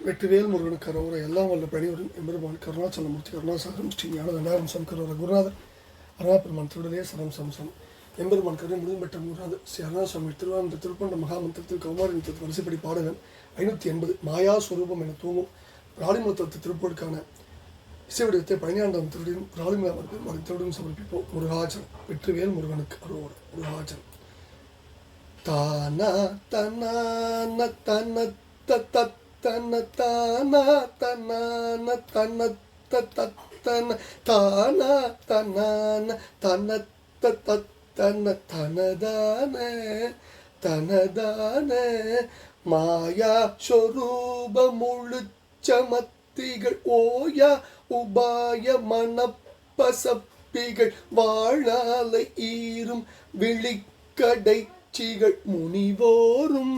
வெற்றிவேல் முருகனுக்கு கரோர எல்லாம் வல்ல பணிவரும் எம்பெருமான் கருணாச்சலமூர்த்தி கருணாசாகரம் ஸ்ரீ ஞான தண்டாரம் சங்கரோர குருநாதர் அருணாபெருமான் திருடலே சரம் சம்சம் எம்பெருமான் கருணை முழுதும் பெற்ற குருநாதர் ஸ்ரீ அருணாசுவாமி திருவாரூர் திருப்பண்ட மகாமந்திரத்தில் கௌமாரித்தத்தில் வரிசைப்படி பாடகன் ஐநூற்றி எண்பது மாயா ஸ்வரூபம் என தூங்கும் ராணிமுத்தத்து திருப்பொருட்கான இசை வடிவத்தை பழனியாண்டம் திருடியும் ராணிமலா அவர்கள் மறு திருடியும் சமர்ப்பிப்போம். முருகாஜன் வெற்றிவேல் முருகனுக்கு அரோர முருகாஜன் தானா தனான தன தன தானா தனான தன தன தானா தனான தன தன தனதான தனதான மாயா சொரூப முழுச்சமத்திகள் ஓயா உபாய மனப்பசப்பிகள் வாழாலை ஈரும் விழிக்கடைச்சிகள் முனிவோரும்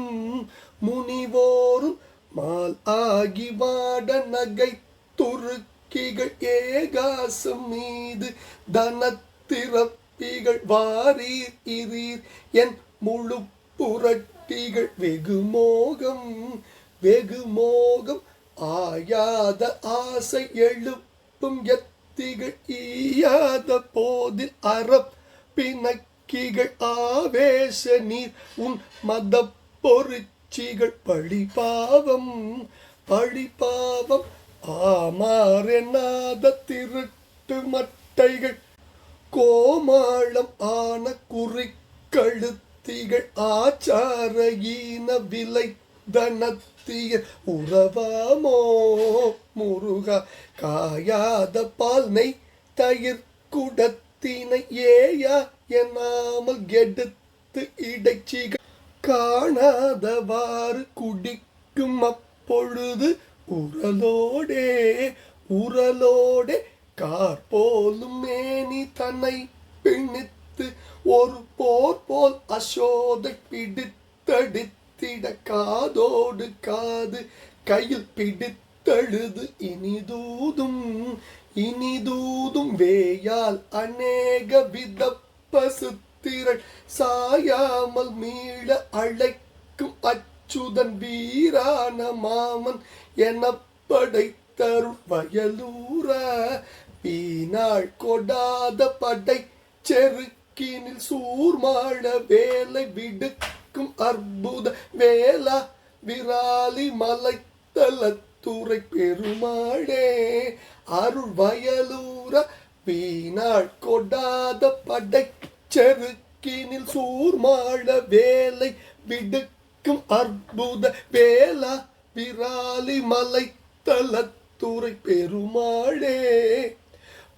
மால் நகை துருக்கிகள் ஏகாசம் மீது தனத்திறப்பிகள் வாரீர் இரீர் என் முழு புரட்டிகள் வெகு மோகம் வெகு மோகம். ஆயாத ஆசை எழுப்பும் எத்திகள் ஈயாத போதில் அறப் பிணக்கிகள் ஆவேச நீர் உன் மத பொருச்சிகள் பழி பாவம் பழி பாவம் திருட்டு மட்டைகள். கோமாளம் ஆன குறிக்கழுத்திகள் ஆச்சார ஈன விலை தனத்திய உறவாமோ? முருகா காயாத பால் நெய் தயிர் குடத்தினை ஏயா? என்னாமல் எடுத்து இடைச்சிகள். காணாதவாறு குடிக்கும் பொழுது உரலோடே உரலோடே கார் போலும் மேனி தன்னை பிணித்து ஒரு போர் போல் அசோதை பிடித்தடித்திட காதோடு காது கையில் பிடித்தழுது இனிதூதும் இனிதூதும் வேயால் அநேக வித பசுத்திரள் சாயாமல் மீள அழைக்கும் அச்ச அச்சுதன் வீரான மாமன் என படைத்தருள் வயலூர. வீணாள் கொடாத படை செருக்கினில் சூர்மாழ வேலை விடுக்கும் அற்புத வேலா விராலி மலைத்தலத்துறை பெருமாளே அருள் வயலூர. வீணாள் கொடாத படை செருக்கினில் சூர்மாழ வேலை விடுக்கும் அற்புத வேலா விராலி மலை தலத்துறை பெருமாளே.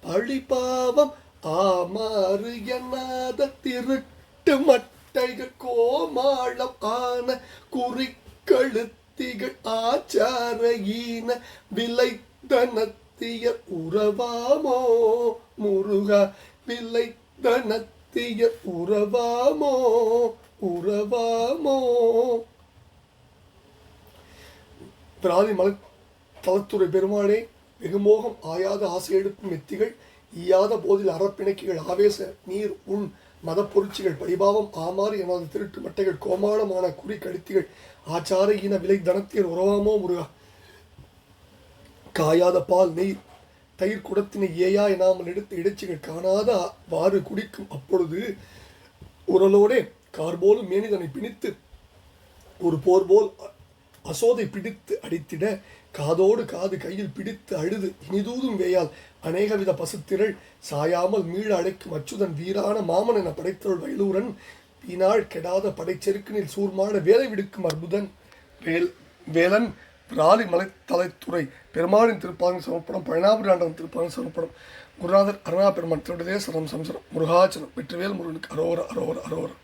பழிபாவம் ஆமாறு என்னாத திருட்டு மட்டைகள் கோமாளம் ஆன குறிக்கழுத்திகள் ஆச்சார ஈன விலை உறவாமோ? முருகா விலை உறவாமோ? உறவாமோ? பிராதி மலை தலத்துறை பெருமானே வெகுமோகம் ஆயாத ஆசை எடுக்கும் மெத்திகள் ஈயாத போதில் அறப்பிணக்கிகள் ஆவேச நீர் உன் மத பொருட்சிகள் பரிபாவம் ஆமாறு எனது திருட்டு மட்டைகள் கோமாளமான குறி கடித்திகள் ஆச்சார இன விலை தனத்தியர் உறவாமோ முருகா? காயாத பால் நெய் தயிர் குடத்தினை ஏயா எனாமல் எடுத்து இடைச்சிகள் காணாத வாறு குடிக்கும் அப்பொழுது உரலோடே கார்போலும் மேனிதனை பிணித்து ஒரு போர் போல் அசோதை பிடித்து அடித்திட காதோடு காது கையில் பிடித்து அழுது இனிதூதும் வேயால் அநேகவித பசுத்திரள் சாயாமல் மீள அழைக்கும் அச்சுதன் வீரான மாமன் என படைத்தருள் வயலூரன் வீணாள் கெடாத படைச்செருக்கினில் சூர்மான வேலை விடுக்கும் அற்புதன் வேல் வேலன் ராலி மலைத்தலைத்துறை பெருமாளின் திருப்பாதம் சமர்ப்பணம் பழனாபுரி ஆண்டவன் திருப்பாதம் சமர்ப்பணம் குருநாதர் அருணா பெருமான் திருடதே சரம் சம்சரம் முருகாச்சரம் வெற்றிவேல் முருகனுக்கு அரோர அரோர அரோரம்